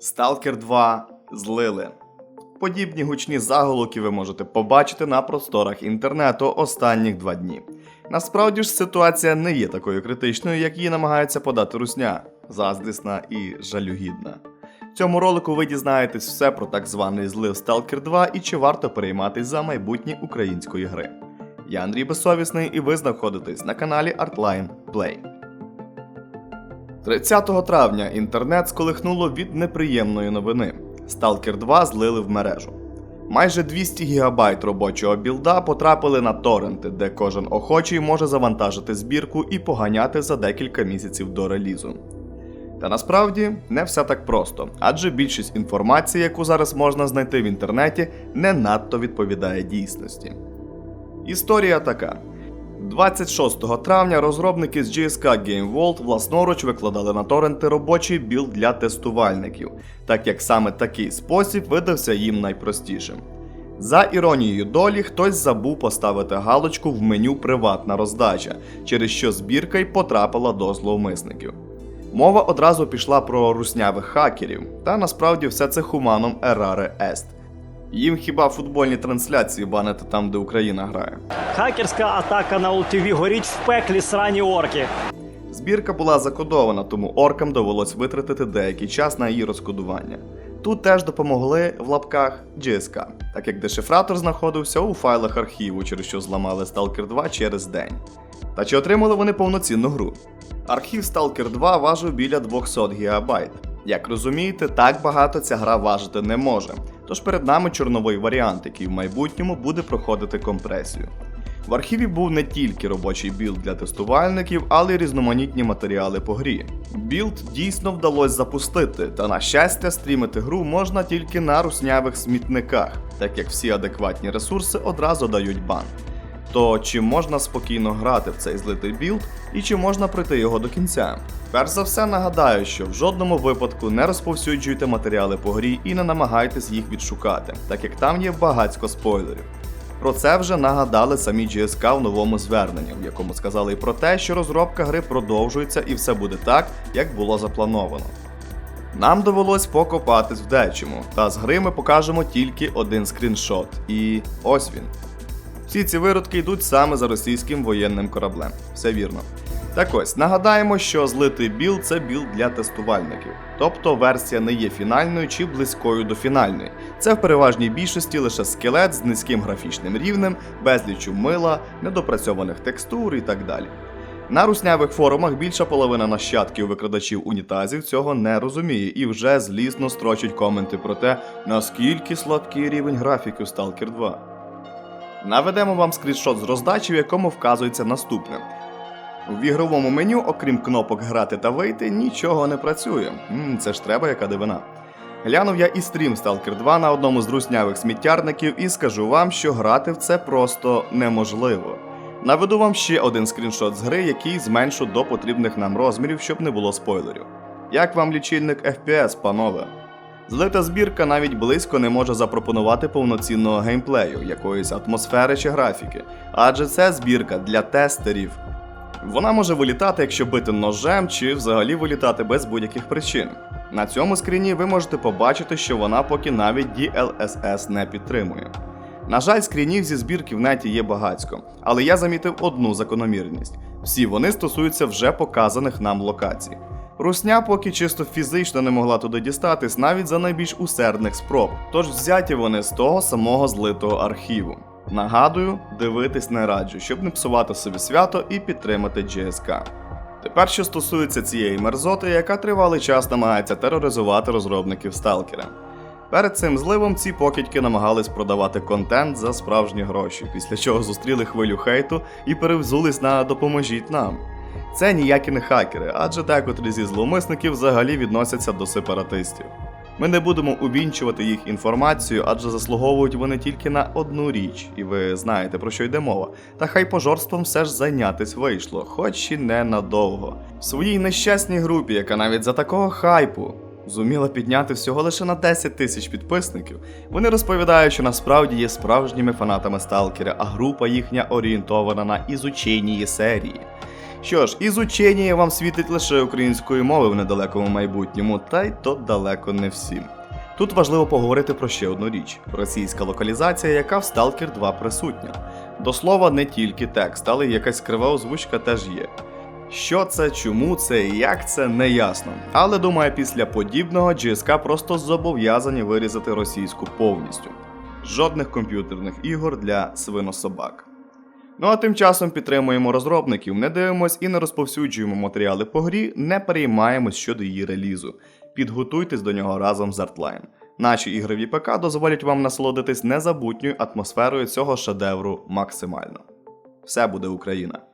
Stalker 2 злили. Подібні гучні заголовки ви можете побачити на просторах інтернету останніх два дні. Насправді ж ситуація не є такою критичною, як її намагається подати русня, заздрісна і жалюгідна. В цьому ролику ви дізнаєтесь все про так званий злив Stalker 2 і чи варто перейматись за майбутнє української гри. Я Андрій Безсовісний і ви знаходитесь на каналі Artline Play. 30 травня інтернет сколихнуло від неприємної новини. Stalker 2 злили в мережу. Майже 200 ГБ робочого білда потрапили на торренти, де кожен охочий може завантажити збірку і поганяти за декілька місяців до релізу. Та насправді не все так просто, адже більшість інформації, яку зараз можна знайти в інтернеті, не надто відповідає дійсності. Історія така. 26 травня розробники з GSK Game World власноруч викладали на торренти робочий білд для тестувальників, так як саме такий спосіб видався їм найпростішим. За іронією долі, хтось забув поставити галочку в меню Приватна роздача, через що збірка й потрапила до зловмисників. Мова одразу пішла про руснявих хакерів, та насправді все це хуманом ераре Ест. Їм хіба футбольні трансляції банити там, де Україна грає. Хакерська атака на УТВ горіть в пеклі срані орки. Збірка була закодована, тому оркам довелось витратити деякий час на її розкодування. Тут теж допомогли в лапках GSK, так як дешифратор знаходився у файлах архіву, через що зламали Stalker 2 через день. Та чи отримали вони повноцінну гру? Архів Stalker 2 важив біля 200 ГБ. Як розумієте, так багато ця гра важити не може. Тож перед нами чорновий варіант, який в майбутньому буде проходити компресію. В архіві був не тільки робочий білд для тестувальників, але й різноманітні матеріали по грі. Білд дійсно вдалося запустити, та на щастя, стрімити гру можна тільки на руснявих смітниках, так як всі адекватні ресурси одразу дають бан. То чи можна спокійно грати в цей злитий білд і чи можна пройти його до кінця? Перш за все нагадаю, що в жодному випадку не розповсюджуйте матеріали по грі і не намагайтесь їх відшукати, так як там є багатько спойлерів. Про це вже нагадали самі GSK в новому зверненні, в якому сказали і про те, що розробка гри продовжується і все буде так, як було заплановано. Нам довелось покопатись в дечому, та з гри ми покажемо тільки один скріншот. І ось він. Всі ці виродки йдуть саме за російським воєнним кораблем. Все вірно. Так ось, нагадаємо, що злитий білд це білд для тестувальників. Тобто версія не є фінальною чи близькою до фінальної. Це в переважній більшості лише скелет з низьким графічним рівнем, безлічу мила, недопрацьованих текстур і так далі. На руснявих форумах більша половина нащадків викрадачів унітазів цього не розуміє і вже злісно строчать коменти про те, наскільки слабкий рівень графіки у Stalker 2. Наведемо вам скріншот з роздачі, в якому вказується наступне. В ігровому меню, окрім кнопок грати та вийти, нічого не працює. М, це ж треба, яка дивина. Глянув я і стрім Stalker 2 на одному з руснявих сміттярників і скажу вам, що грати в це просто неможливо. Наведу вам ще один скріншот з гри, який зменшу до потрібних нам розмірів, щоб не було спойлерів. Як вам лічильник FPS, панове? Злита збірка навіть близько не може запропонувати повноцінного геймплею, якоїсь атмосфери чи графіки, адже це збірка для тестерів. Вона може вилітати, якщо бити ножем, чи взагалі вилітати без будь-яких причин. На цьому скріні ви можете побачити, що вона поки навіть DLSS не підтримує. На жаль, скрінів зі збірки в неті є багацько, але я замітив одну закономірність: всі вони стосуються вже показаних нам локацій. Русня поки чисто фізично не могла туди дістатись навіть за найбільш усердних спроб, тож взяті вони з того самого злитого архіву. Нагадую, дивитись не раджу, щоб не псувати собі свято і підтримати GSK. Тепер, що стосується цієї мерзоти, яка тривалий час намагається тероризувати розробників Сталкера. Перед цим зливом ці покидьки намагались продавати контент за справжні гроші, після чого зустріли хвилю хейту і перевзулись на допоможіть нам. Це ніякі не хакери, адже декотрі зі зловмисників взагалі відносяться до сепаратистів. Ми не будемо увінчувати їх інформацію, адже заслуговують вони тільки на одну річ, і ви знаєте про що йде мова. Та хай пожорством все ж зайнятись вийшло, хоч і ненадовго. В своїй нещасній групі, яка навіть за такого хайпу зуміла підняти всього лише на 10 тисяч підписників, вони розповідають, що насправді є справжніми фанатами сталкера, а група їхня орієнтована на ізучення серії. Що ж, ізучення вам світить лише української мови в недалекому майбутньому, та й то далеко не всім. Тут важливо поговорити про ще одну річ: російська локалізація, яка в Stalker 2 присутня. До слова, не тільки текст, але й якась крива озвучка теж є. Що це, чому це і як це, не ясно. Але думаю, після подібного GSK просто зобов'язані вирізати російську повністю. Жодних комп'ютерних ігор для свинособак. Ну а тим часом підтримуємо розробників, не дивимось і не розповсюджуємо матеріали по грі, не переймаємось щодо її релізу. Підготуйтесь до нього разом з Artline. Наші ігрові ПК дозволять вам насолодитись незабутньою атмосферою цього шедевру максимально. Все буде Україна!